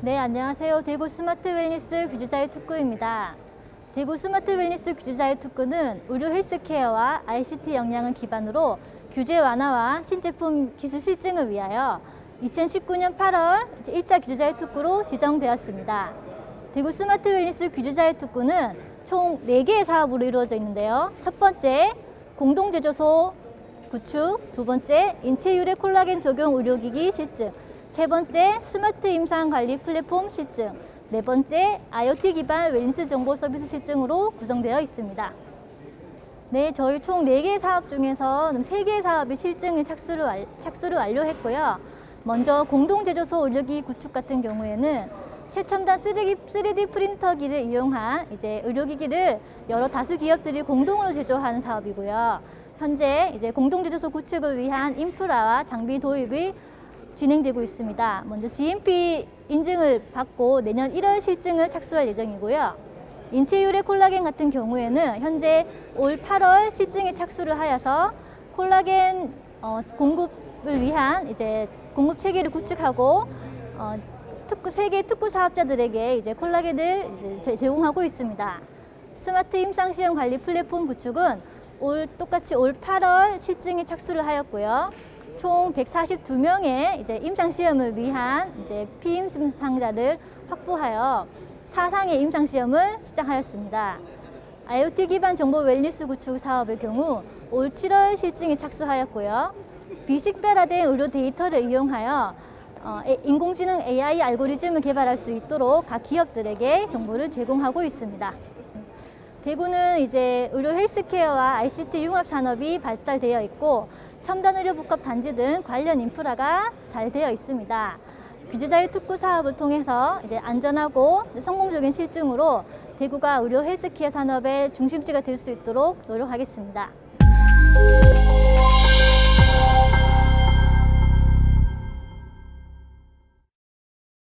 네, 안녕하세요. 대구 스마트 웰니스 규주자유 특구입니다. 대구 스마트 웰니스 규주자유 특구는 의료 헬스케어와 ICT 역량을 기반으로 규제 완화와 신제품 기술 실증을 위하여 2019년 8월 1차 규주자유 특구로 지정되었습니다. 대구 스마트 웰니스 규주자유 특구는 총 4개의 사업으로 이루어져 있는데요. 첫 번째, 공동제조소 구축, 두 번째, 인체 유래 콜라겐 적용 의료기기 실증, 세 번째, 스마트 임상 관리 플랫폼 실증, 네 번째, IoT 기반 웰니스 정보 서비스 실증으로 구성되어 있습니다. 네, 저희 총 4개 사업 중에서 3개 사업이 실증의 착수를, 완- 착수를 완료했고요. 먼저 공동제조소 의료기 구축 같은 경우에는 최첨단 3D, 3D 프린터기를 이용한 이제 의료기기를 여러 다수 기업들이 공동으로 제조하는 사업이고요. 현재 이제 공동제조소 구축을 위한 인프라와 장비 도입이 진행되고 있습니다. 먼저 GMP 인증을 받고 내년 1월 실증을 착수할 예정이고요. 인체 유래 콜라겐 같은 경우에는 현재 올 8월 실증에 착수를 하여서 콜라겐 어, 공급을 위한 이제 공급 체계를 구축하고 어, 특구 세계 특구 사업자들에게 이제 콜라겐을 이제 제- 제공하고 있습니다. 스마트 임상 시험 관리 플랫폼 구축은 올 똑같이 올 8월 실증에 착수를 하였고요. 총 142명의 이제 임상 시험을 위한 이제 피임상자를 확보하여 사상의 임상 시험을 시작하였습니다. IoT 기반 정보 웰니스 구축 사업의 경우 올 7월 실증에 착수하였고요. 비식별화된 의료 데이터를 이용하여 어, 에- 인공지능 AI 알고리즘을 개발할 수 있도록 각 기업들에게 정보를 제공하고 있습니다. 대구는 이제 의료 헬스케어와 ICT 융합 산업이 발달되어 있고 첨단 의료 복합 단지 등 관련 인프라가 잘 되어 있습니다. 규제자유 특구 사업을 통해서 이제 안전하고 성공적인 실증으로 대구가 의료 헬스케어 산업의 중심지가 될 수 있도록 노력하겠습니다.